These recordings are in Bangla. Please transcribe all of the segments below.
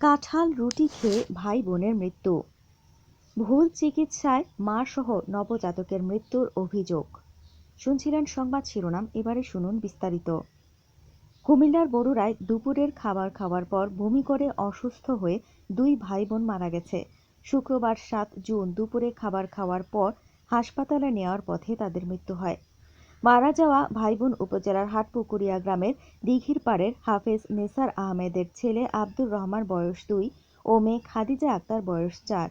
কাঁঠাল রুটি খেয়ে ভাই বোনের মৃত্যু। ভুল চিকিৎসায় মা সহ নবজাতকের মৃত্যুর অভিযোগ। শুনছিলেন সংবাদ শিরোনাম, এবারে শুনুন বিস্তারিত। কুমিল্লার বরুড়ায় দুপুরের খাবার খাওয়ার পর বমি করে অসুস্থ হয়ে দুই ভাই বোন মারা গেছে। শুক্রবার সাত জুন দুপুরে খাবার খাওয়ার পর হাসপাতালে নেওয়ার পথে তাদের মৃত্যু হয়। মারা যাওয়া ভাইবোন উপজেলার হাটপুকুরিয়া গ্রামের দিঘির পাড়ের হাফেজ নেসার আহমেদের ছেলে আব্দুর রহমান বয়স দুই ও মেয়ে খাদিজা আক্তার বয়স চার।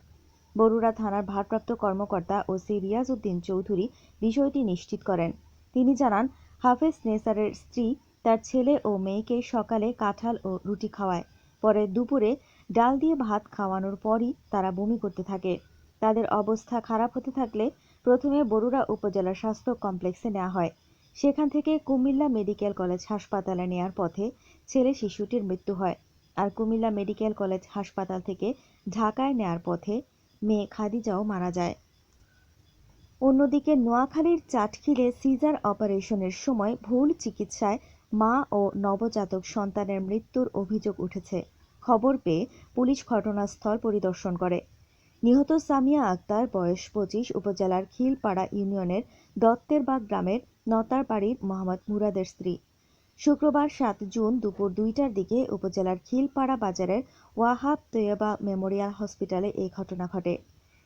বরুড়া থানার ভারপ্রাপ্ত কর্মকর্তা ওসি রিয়াজ উদ্দিন চৌধুরী বিষয়টি নিশ্চিত করেন। তিনি জানান, হাফেজ নেসারের স্ত্রী তার ছেলে ও মেয়েকে সকালে কাঁঠাল ও রুটি খাওয়ায়। পরে দুপুরে ডাল দিয়ে ভাত খাওয়ানোর পরই তারা বমি করতে থাকে। তাদের অবস্থা খারাপ হতে থাকলে প্রথমে বরুড়া উপজেলা স্বাস্থ্য কমপ্লেক্সে নেওয়া হয়। সেখান থেকে কুমিল্লা মেডিকেল কলেজ হাসপাতালে নেয়ার পথে ছেলে শিশুটির মৃত্যু হয়। আর কুমিল্লা মেডিকেল কলেজ হাসপাতাল থেকে ঢাকায় নেয়ার পথে মেয়ে খাদিজাও মারা যায়। অন্যদিকে নোয়াখালীর চাটখিলে সিজার অপারেশনের সময় ভুল চিকিৎসায় মা ও নবজাতক সন্তানের মৃত্যুর অভিযোগ উঠেছে। খবর পেয়ে পুলিশ ঘটনাস্থল পরিদর্শন করে। নিহত সামিয়া আক্তার বয়স পঁচিশ, উপজেলার খিলপাড়া ইউনিয়নের দত্তেরবাগ গ্রামের নতার বাড়ির মোহাম্মদ মুরাদের স্ত্রী। শুক্রবার সাত জুন দুপুর দুইটার দিকে উপজেলার খিলপাড়া বাজারের ওয়াহাব তৈয়বা মেমোরিয়াল হসপিটালে এই ঘটনা ঘটে।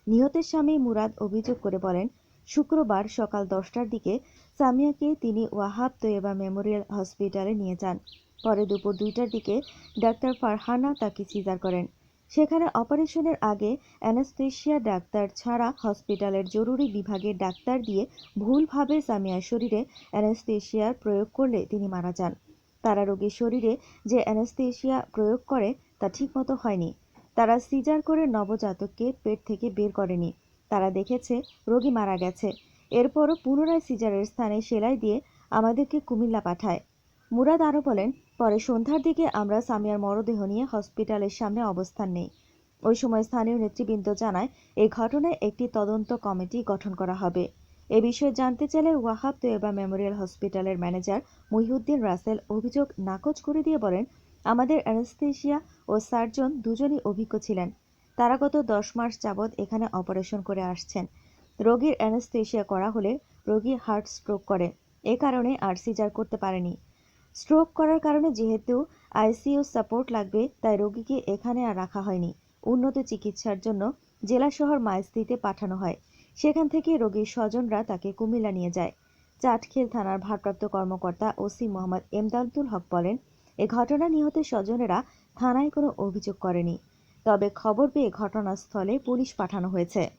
নিহতের স্বামী মুরাদ অভিযোগ করে বলেন, শুক্রবার সকাল দশটার দিকে সামিয়াকে তিনি ওয়াহাব তৈয়বা মেমোরিয়াল হসপিটালে নিয়ে যান। পরে দুপুর দুইটার দিকে ডাক্তার ফারহানা তাকে সিজার করেন। সেখানে অপারেশনের আগে অ্যানাস্থেশিয়া ডাক্তার ছাড়া হসপিটালের জরুরি বিভাগের ডাক্তার দিয়ে ভুলভাবে সামিয়ার শরীরে অ্যানাস্থেশিয়ার প্রয়োগ করলে তিনি মারা যান। তারা রোগীর শরীরে যে অ্যানাস্থেশিয়া প্রয়োগ করে তা ঠিকমতো হয়নি। তারা সিজার করে নবজাতককে পেট থেকে বের করেনি। তারা দেখেছে রোগী মারা গেছে। এরপরও পুনরায় সিজারের স্থানে সেলাই দিয়ে আমাদেরকে কুমিল্লা পাঠায়। মুরাদ আরও বলেন, পরে সন্ধ্যার দিকে আমরা সামিয়ার মরদেহ নিয়ে হসপিটালের সামনে অবস্থান নেই। ওই সময় স্থানীয় নেতৃবৃন্দ জানায় এই ঘটনায় একটি তদন্ত কমিটি গঠন করা হবে। এ বিষয়ে জানতে চাইলে ওয়াহাব তৈয়বা মেমোরিয়াল হসপিটালের ম্যানেজার মহিউদ্দিন রাসেল অভিযোগ নাকচ করে দিয়ে বলেন, আমাদের অ্যানাস্থেশিয়া ও সার্জন দুজনই অভিজ্ঞ ছিলেন। তারা গত দশ মাস যাবৎ এখানে অপারেশন করে আসছেন। রোগীর অ্যানাস্থেশিয়া করা হলে রোগী হার্ট স্ট্রোক করে। এ কারণে আর সিজার করতে পারেনি। স্ট্রোক করার কারণে যেহেতু আইসিইউ সাপোর্ট লাগবে, তাই রোগীকে এখানে আর রাখা হয়নি। উন্নত চিকিৎসার জন্য জেলা শহর মাইস্তিতে পাঠানো হয়। সেখান থেকে রোগীর স্বজনরা তাকে কুমিল্লা নিয়ে যায়। চাটখেল থানার ভারপ্রাপ্ত কর্মকর্তা ওসি মোহাম্মদ এমদাদুল হক বলেন, এ ঘটনা নিহতের স্বজনেরা থানায় কোনো অভিযোগ করেনি। তবে খবর পেয়ে ঘটনাস্থলে পুলিশ পাঠানো হয়েছে।